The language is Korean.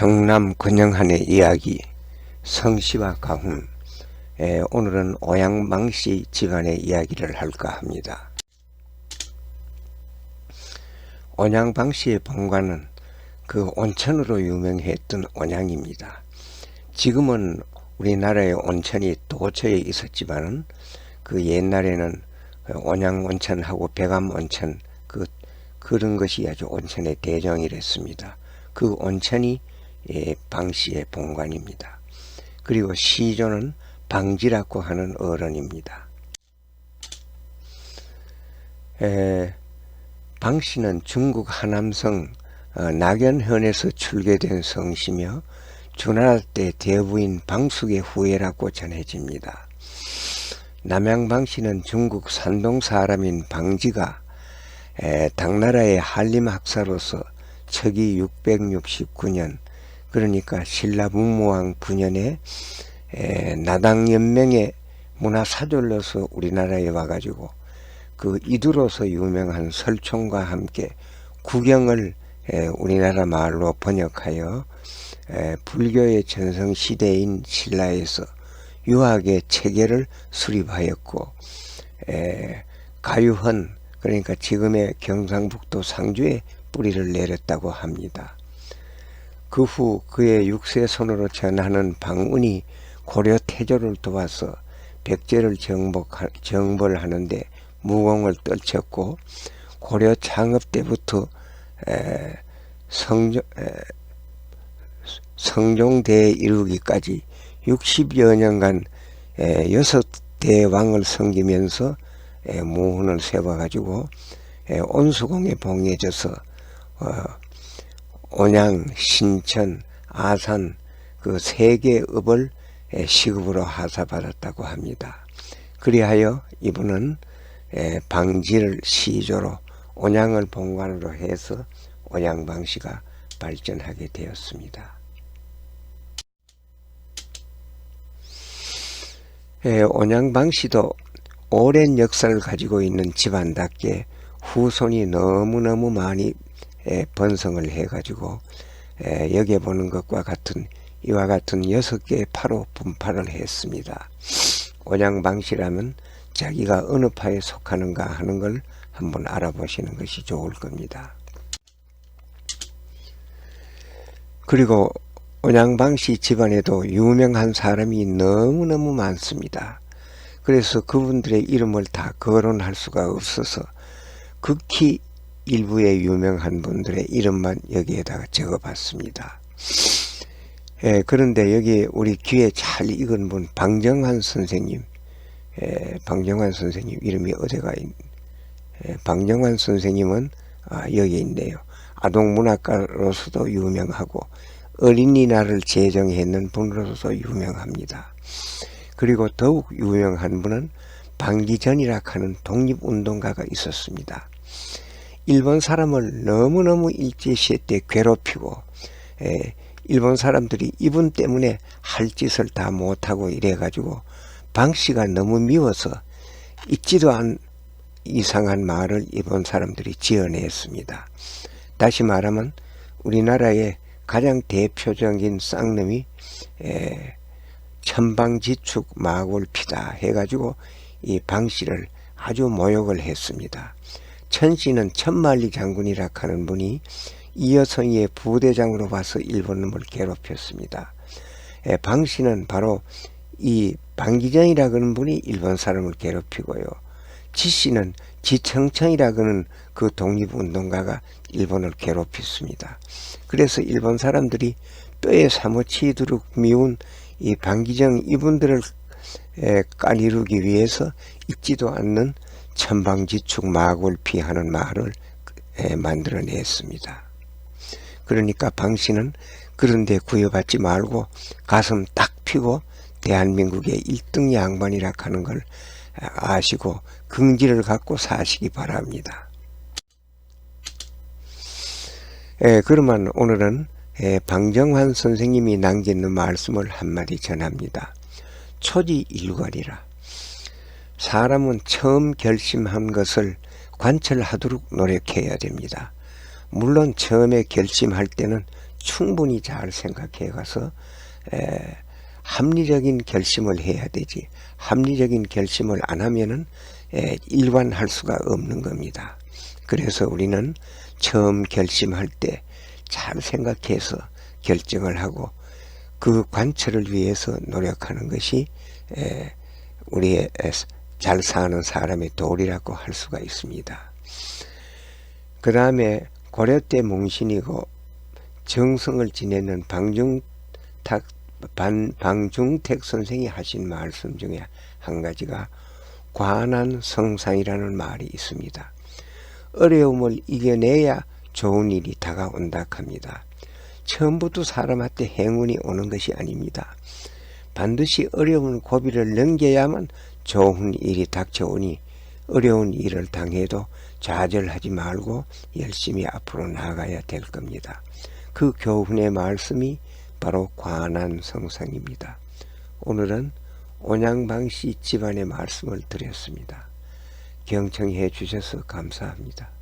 경남 근영한의 이야기 성씨와 가훈 에, 오늘은 오양망씨 집안의 이야기를 할까 합니다. 온양방씨의 본관은 그 온천으로 유명했던 온양입니다. 지금은 우리나라에 온천이 도처에 있었지만은 그 옛날에는 온양 온천하고 백암 온천 그 그런 것이 아주 온천의 대정이랬습니다. 그 온천이 예, 방씨의 본관입니다. 그리고 시조는 방지라고 하는 어른입니다. 에, 방씨는 중국 하남성 어, 낙연현에서 출계된 성씨며 주나라 때 대부인 방숙의 후예라고 전해집니다. 남양방씨는 중국 산동 사람인 방지가 에, 당나라의 한림 학사로서 척이 669년 그러니까 신라 문무왕 9년에 나당연명의 문화사절로서 우리나라에 와가지고 그 이두로서 유명한 설총과 함께 구경을 에, 우리나라 말로 번역하여 에, 불교의 전성시대인 신라에서 유학의 체계를 수립하였고 에, 가유헌 그러니까 지금의 경상북도 상주에 뿌리를 내렸다고 합니다. 그 후 그의 육세 손으로 전하는 방운이 고려 태조를 도와서 백제를 정복, 정벌 하는데 무공을 떨쳤고 고려 창업 때부터 에, 성종, 에, 성종대에 이르기까지 60여 년간 에, 여섯 대왕을 섬기면서 에, 무훈을 세워가지고 에, 온수공에 봉해져서 어, 온양, 신천, 아산 그 세 개 읍을 에, 시급으로 하사받았다고 합니다. 그리하여 이분은 에, 방지를 시조로 온양을 본관으로 해서 온양방시가 발전하게 되었습니다. 에, 온양방시도 오랜 역사를 가지고 있는 집안답게 후손이 너무너무 많이 에, 번성을 해가지고 에, 여기에 보는 것과 같은 이와 같은 여섯 개의 파로 분파를 했습니다. 온양방시라면 자기가 어느 파에 속하는가 하는 걸 한번 알아보시는 것이 좋을 겁니다. 그리고 온양방씨 집안에도 유명한 사람이 너무너무 많습니다. 그래서 그분들의 이름을 다 거론할 수가 없어서 극히 일부의 유명한 분들의 이름만 여기에다가 적어봤습니다. 예, 그런데 여기 우리 귀에 잘 익은 분 방정환 선생님 예, 방정환 선생님 이름이 어디가 있, 예, 방정환 선생님은 아, 여기 있네요. 아동문학가로서도 유명하고 어린이날을 제정했는 분으로서 유명합니다. 그리고 더욱 유명한 분은 방기전이라 하는 독립운동가가 있었습니다. 일본 사람을 너무너무 일제시대 때 괴롭히고 에, 일본 사람들이 이분 때문에 할 짓을 다 못하고 이래가지고 방씨가 너무 미워서 있지도 않 이상한 말을 일본 사람들이 지어냈습니다. 다시 말하면 우리나라의 가장 대표적인 쌍놈이 에, 천방지축 마골피다 해가지고 이 방씨를 아주 모욕을 했습니다. 천씨는 천만리 장군이라 하는 분이 이여성이의 부대장으로 봐서 일본놈을 괴롭혔습니다. 에, 방씨는 바로 이 방기전이라 그는 분이 일본 사람을 괴롭히고요. 지씨는 지청천이라 그는 그 독립운동가가 일본을 괴롭혔습니다. 그래서 일본 사람들이 뼈에 사무치도록 미운 이 방기정 이분들을 까리르기 위해서 잊지도 않는 천방지축 마골피 하는 말을 만들어냈습니다. 그러니까 방씨는 그런데 구여받지 말고 가슴 딱 피고 대한민국의 1등 양반이라 하는 걸 아시고 긍지를 갖고 사시기 바랍니다. 예, 그러면 오늘은 예, 방정환 선생님이 남기는 말씀을 한마디 전합니다. 초지 일괄이라. 사람은 처음 결심한 것을 관철하도록 노력해야 됩니다. 물론 처음에 결심할 때는 충분히 잘 생각해 가서 에, 합리적인 결심을 해야 되지 합리적인 결심을 안 하면은 에, 일관할 수가 없는 겁니다. 그래서 우리는 처음 결심할 때 잘 생각해서 결정을 하고 그 관철을 위해서 노력하는 것이 에, 우리의 에, 잘 사는 사람의 도리라고 할 수가 있습니다. 그 다음에 고려 때 몽신이고 정성을 지내는 방중탁 반, 방중택 선생이 하신 말씀 중에 한 가지가 관한 성상이라는 말이 있습니다. 어려움을 이겨내야 좋은 일이 다가온다 합니다. 처음부터 사람한테 행운이 오는 것이 아닙니다. 반드시 어려운 고비를 넘겨야만 좋은 일이 닥쳐오니 어려운 일을 당해도 좌절하지 말고 열심히 앞으로 나아가야 될 겁니다. 그 교훈의 말씀이 바로 관한 성상입니다. 오늘은 온양방 씨 집안의 말씀을 드렸습니다. 경청해 주셔서 감사합니다.